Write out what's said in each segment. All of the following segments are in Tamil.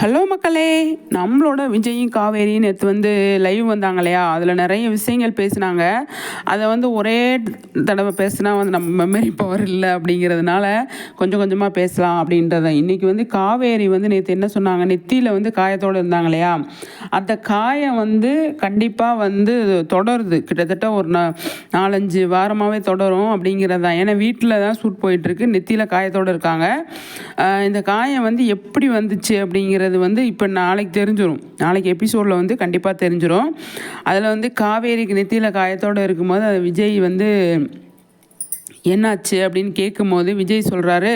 ஹலோ மக்களே நம்மளோட விஜயும் காவேரியும் நேற்று வந்து லைவ் வந்தாங்க இல்லையா அதில் நிறைய விஷயங்கள் பேசினாங்க. அதை வந்து ஒரே தடவை பேசினா வந்து நம்ம மெமரி பவர் இல்லை அப்படிங்கிறதுனால கொஞ்சம் கொஞ்சமாக பேசலாம் அப்படின்றத. இன்றைக்கி வந்து காவேரி வந்து நேற்று என்ன சொன்னாங்க? நெத்தியில் வந்து காயத்தோடு இருந்தாங்க இல்லையா அந்த காயம் வந்து கண்டிப்பாக வந்து தொடருது. கிட்டத்தட்ட ஒரு நாலஞ்சு வாரமாகவே தொடரும் அப்படிங்கிறது தான். ஏன்னா வீட்டில் தான் சூட் போயிட்டுருக்கு நெத்தியில் காயத்தோடு இருக்காங்க. இந்த காயம் வந்து எப்படி வந்துச்சு அப்படிங்கிற அப்படிங்கிறது வந்து இப்போ நாளைக்கு தெரிஞ்சிடும் நாளைக்கு எபிசோடில் வந்து கண்டிப்பாக தெரிஞ்சிடும் அதில் வந்து காவேரிக்கு நெத்தியில் காயத்தோடு இருக்கும்போது அது விஜய் வந்து என்னாச்சு அப்படின்னு கேட்கும்போது விஜய் சொல்கிறாரு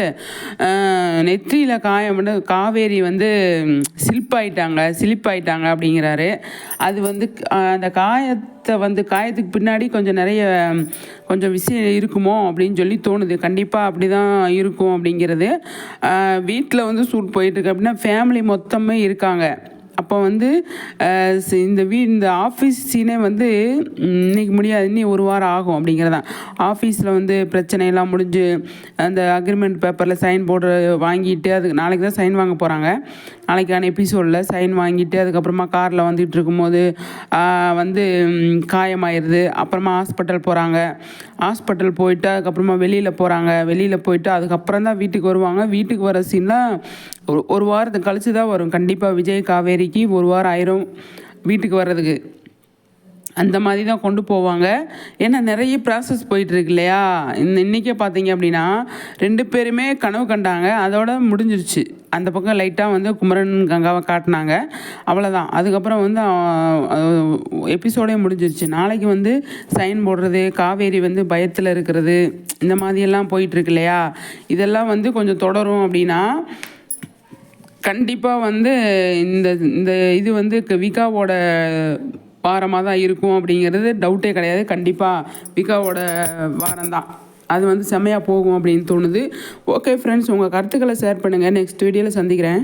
நெற்றியில் காயம் காவேரி வந்து சிலிப்பாயிட்டாங்க சிலிப்பாயிட்டாங்க அப்படிங்கிறாரு. அது வந்து அந்த காயத்தை வந்து காயத்துக்கு பின்னாடி கொஞ்சம் நிறைய கொஞ்சம் விஷயம் இருக்குமோ அப்படின்னு சொல்லி தோணுது. கண்டிப்பாக அப்படி தான் இருக்கும் அப்படிங்கிறது. வீட்டில் வந்து சூட் போயிட்டுருக்கு அப்படின்னா ஃபேமிலி மொத்தமே இருக்காங்க. அப்போ வந்து இந்த வீ இந்த ஆஃபீஸ் சீனே வந்து இன்றைக்கி முடியாது. இன்னி ஒரு வாரம் ஆகும் அப்படிங்கிறதான் ஆஃபீஸில் வந்து பிரச்சனையெல்லாம் முடிஞ்சு அந்த அக்ரிமெண்ட் பேப்பரில் சைன் போடுற வாங்கிட்டு அதுக்கு நாளைக்கு தான் சைன் வாங்க போகிறாங்க நாளைக்கான எபிசோடில் சைன் வாங்கிட்டு அதுக்கப்புறமா காரில் வந்துட்டு இருக்கும்போது வந்து காயமாயிருது. அப்புறமா ஹாஸ்பிட்டல் போகிறாங்க ஹாஸ்பிட்டல் போயிட்டு அதுக்கப்புறமா வெளியில் போகிறாங்க வெளியில் போயிட்டு அதுக்கப்புறம் தான் வீட்டுக்கு வருவாங்க. வீட்டுக்கு வர சீன்லாம் ஒரு ஒரு வாரத்துக்கு கழித்து தான் வரும். கண்டிப்பாக விஜய் காவேரி மணிக்கு ஒரு வாரம் ஆயிரும் வீட்டுக்கு வர்றதுக்கு. அந்த மாதிரி தான் கொண்டு போவாங்க. ஏன்னா நிறைய ப்ராசஸ் போயிட்டுருக்கு இல்லையா? இந்த இன்றைக்கே பார்த்தீங்க அப்படின்னா ரெண்டு பேருமே கனவு கண்டாங்க. அதோட முடிஞ்சிருச்சு. அந்த பக்கம் லைட்டாக வந்து குமரன் கங்காவை காட்டினாங்க. அவ்வளோதான் அதுக்கப்புறம் வந்து எபிசோடே முடிஞ்சிருச்சு. நாளைக்கு வந்து சைன் போடுறது காவேரி வந்து பயத்தில் இருக்கிறது இந்த மாதிரியெல்லாம் போயிட்டுருக்கு இல்லையா? இதெல்லாம் வந்து கொஞ்சம் தொடரும் அப்படின்னா கண்டிப்பாக வந்து இந்த இந்த இது வந்து விகாவோட வாரமாக தான் இருக்கும் அப்படிங்கிறது டவுட்டே கிடையாது. கண்டிப்பாக விகாவோட வாரம் தான் அது வந்து செம்மையாக போகும் அப்படின்னு தோணுது. ஓகே ஃப்ரெண்ட்ஸ் உங்கள் கருத்துக்களை ஷேர் பண்ணுங்கள் நெக்ஸ்ட் வீடியோவில் சந்திக்கிறேன்.